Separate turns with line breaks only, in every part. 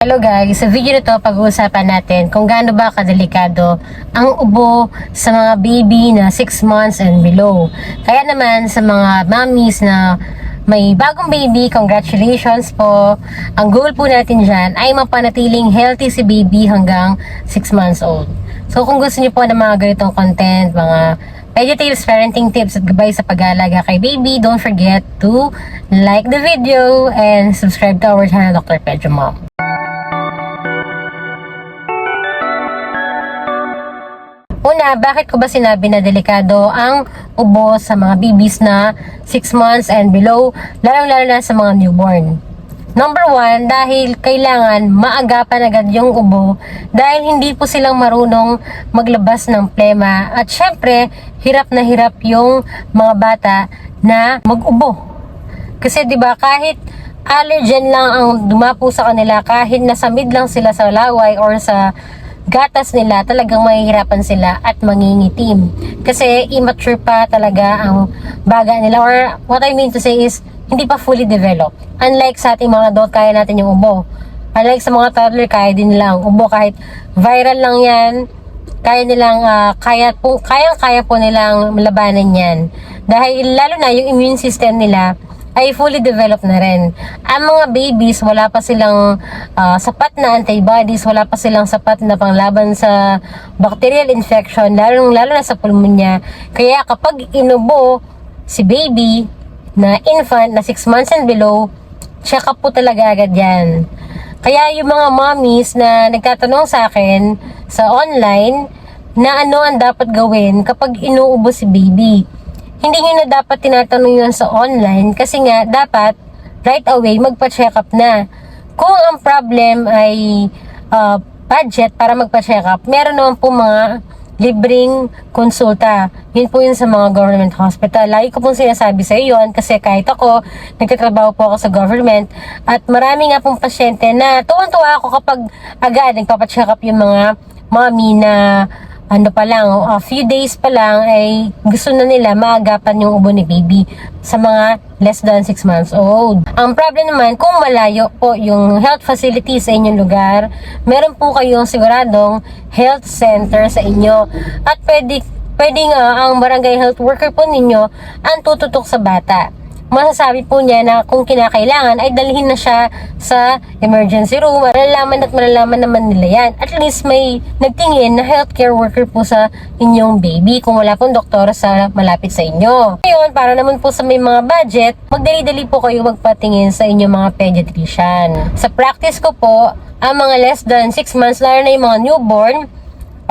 Hello guys, sa video na to pag-uusapan natin kung gaano ba kadelikado ang ubo sa mga baby na 6 months and below. Kaya naman sa mga mommies na may bagong baby, congratulations po. Ang goal po natin dyan ay mapanatiling healthy si baby hanggang 6 months old. So kung gusto niyo po ng mga ganitong content, mga tips, parenting tips at gabay sa pag-aalaga kay baby, don't forget to like the video and subscribe to our channel, Dr. Pedro Mom. Una, bakit ko ba sinabi na delikado ang ubo sa mga babies na 6 months and below, lalong-lalo na sa mga newborn? Number one, dahil kailangan maagapan agad yung ubo dahil hindi po silang marunong maglabas ng plema at syempre, hirap na hirap yung mga bata na mag-ubo. Kasi 'di ba kahit allergen lang ang dumapo sa kanila, kahit nasamid lang sila sa laway or sa gatas nila, talagang mahihirapan sila at mangingitim. Kasi immature pa talaga ang baga nila or what I mean to say is hindi pa fully developed. Unlike sa ating mga adult, kaya natin yung ubo. Unlike sa mga toddler, kaya din nila ang ubo kahit viral lang yan, kaya nilang ah, kaya po kayang kaya po nilang labanan yan dahil lalo na yung immune system nila ay fully developed na rin. Ang mga babies, wala pa silang ah, sapat na antibodies, wala pa silang sapat na panglaban sa bacterial infection, lalo, lalo na sa pulmonya. Kaya kapag inubo si baby na infant na 6 months and below, check up po talaga agad yan. Kaya yung mga mommies na nagtatanong sa akin sa online na ano ang dapat gawin kapag inuubo si baby. Hindi nyo na dapat tinatanong yun sa online kasi nga dapat right away magpa-check up na. Kung ang problem ay uh, budget para magpa-check up, meron naman po mga libreng konsulta. Yun po yun sa mga government hospital. Lagi ko pong sinasabi sa iyo yun kasi kahit ako, nagtatrabaho po ako sa government at marami nga pong pasyente na tuwan-tuwa ako kapag agad nagpapacheck up yung mga mommy na ano pa lang, a few days pa lang ay gusto na nila maagapan yung ubo ni baby sa mga less than 6 months old. Ang problem naman, kung malayo po yung health facility sa inyong lugar, meron po kayong siguradong health center sa inyo at pwede pwede nga ang barangay health worker po ninyo ang tututok sa bata masasabi po niya na kung kinakailangan ay dalhin na siya sa emergency room. Malalaman at malalaman naman nila yan. At least may nagtingin na healthcare worker po sa inyong baby kung wala pong doktor sa malapit sa inyo. Ngayon, para naman po sa may mga budget, magdali-dali po kayo magpatingin sa inyong mga pediatrician. Sa practice ko po, ang mga less than 6 months, lalo na yung mga newborn,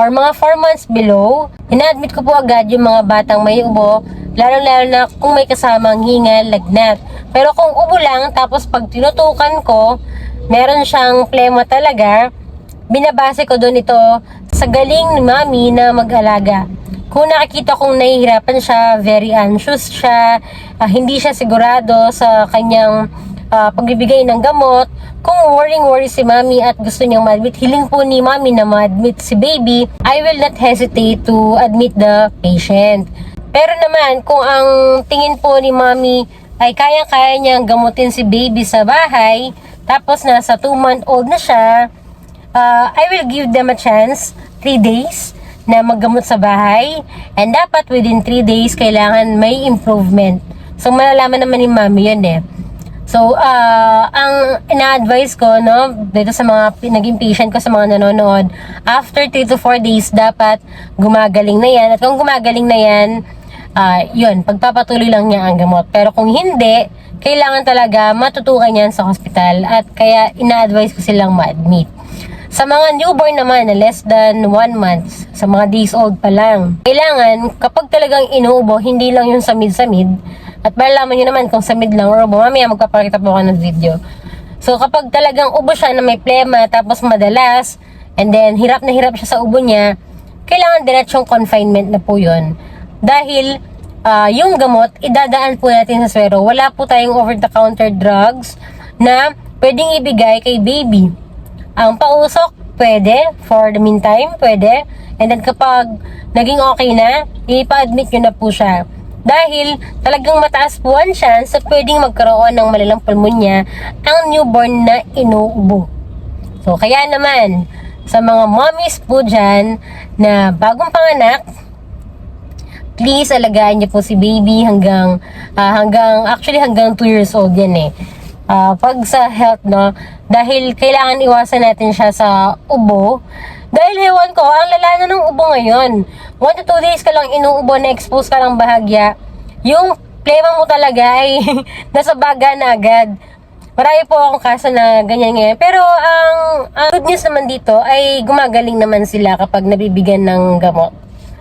or mga 4 months below, ina-admit ko po agad yung mga batang may ubo, lalo-lalo na kung may kasamang hingal, lagnat. Pero kung ubo lang, tapos pag tinutukan ko, meron siyang plema talaga, binabase ko doon ito sa galing ni mami na mag-alaga. Kung nakikita kong nahihirapan siya, very anxious siya, ah, hindi siya sigurado sa kanyang ah, pagbibigay ng gamot, kung worrying-worry si mami at gusto niyang ma-admit, hiling po ni mami na ma-admit si baby, I will not hesitate to admit the patient. Pero naman, kung ang tingin po ni mami ay kaya-kaya niyang gamutin si baby sa bahay, tapos nasa 2 month old na siya, uh, I will give them a chance, 3 days, na maggamot sa bahay. And dapat within 3 days, kailangan may improvement. So, malalaman naman ni mami yun eh. So, ah, ang ina-advise ko, no, dito sa mga naging patient ko sa mga nanonood, after 3 to 4 days, dapat gumagaling na yan. At kung gumagaling na yan, ah, yun, pagpapatuloy lang niya ang gamot. Pero kung hindi, kailangan talaga matutukan yan sa hospital at kaya ina-advise ko silang ma-admit. Sa mga newborn naman na less than 1 month, sa mga days old pa lang, kailangan kapag talagang inuubo, hindi lang yung samid-samid, at malalaman nyo naman kung samid lang or ubo, mamaya magpapakita po ako ng video. So kapag talagang ubo siya na may plema, tapos madalas, and then hirap na hirap siya sa ubo niya, kailangan diretsong confinement na po yun. Dahil ah, yung gamot, idadaan po natin sa swero. Wala po tayong over-the-counter drugs na pwedeng ibigay kay baby. Ang pausok, pwede. For the meantime, pwede. And then kapag naging okay na, ipa-admit nyo na po siya. Dahil talagang mataas po ang chance sa pwedeng magkaroon ng malalang pulmonya ang newborn na inuubo. So, kaya naman, sa mga mommies po dyan na bagong panganak, please alagaan niyo po si baby hanggang ah, hanggang actually hanggang 2 years old yan eh. Ah, pag sa health no, dahil kailangan iwasan natin siya sa ubo. Dahil ewan ko, ang lala na ng ubo ngayon. 1 to 2 days ka lang inuubo na expose ka lang bahagya. Yung plema mo talaga ay nasa baga na agad. Marami po akong kaso na ganyan ngayon. Pero ang, ang good news naman dito ay gumagaling naman sila kapag nabibigyan ng gamot.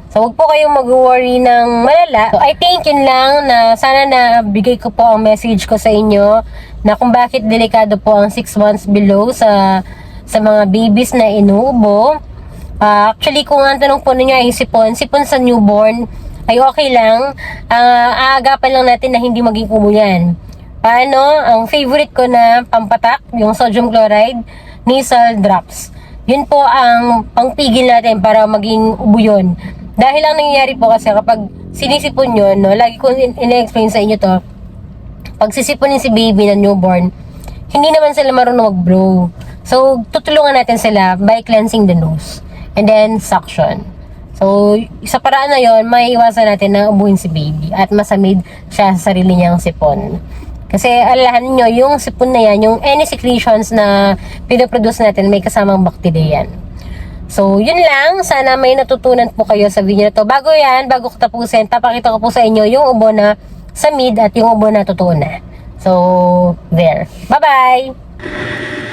So, huwag po kayong mag-worry ng malala. So, I think yun lang na sana na bigay ko po ang message ko sa inyo na kung bakit delikado po ang 6 months below sa sa mga babies na inuubo. Ah, actually, kung ang tanong po ninyo ay sipon, sipon sa newborn ay okay lang. Ah, aagapan lang natin na hindi maging ubo yan. Paano? Ang favorite ko na pampatak, yung sodium chloride, nasal drops. Yun po ang pangpigil natin para maging ubo yun. Dahil ang nangyayari po kasi kapag sinisipon yun, no, lagi ko in- ina-explain sa inyo to, pag sisiponin si baby na newborn, hindi naman sila marunong mag-blow. So, tutulungan natin sila by cleansing the nose. And then, suction. So, sa paraan na yon may iwasan natin na ubuhin si baby at masamid siya sa sarili niyang sipon. Kasi alahan niyo yung sipon na yan, yung any secretions na pinoproduce natin, may kasamang bacteria yan. So, yun lang. Sana may natutunan po kayo sa video na to. Bago yan, bago ko tapusin, tapakita ko po sa inyo yung ubo na sa mid at yung ubo na totoo na. So, there. Bye-bye!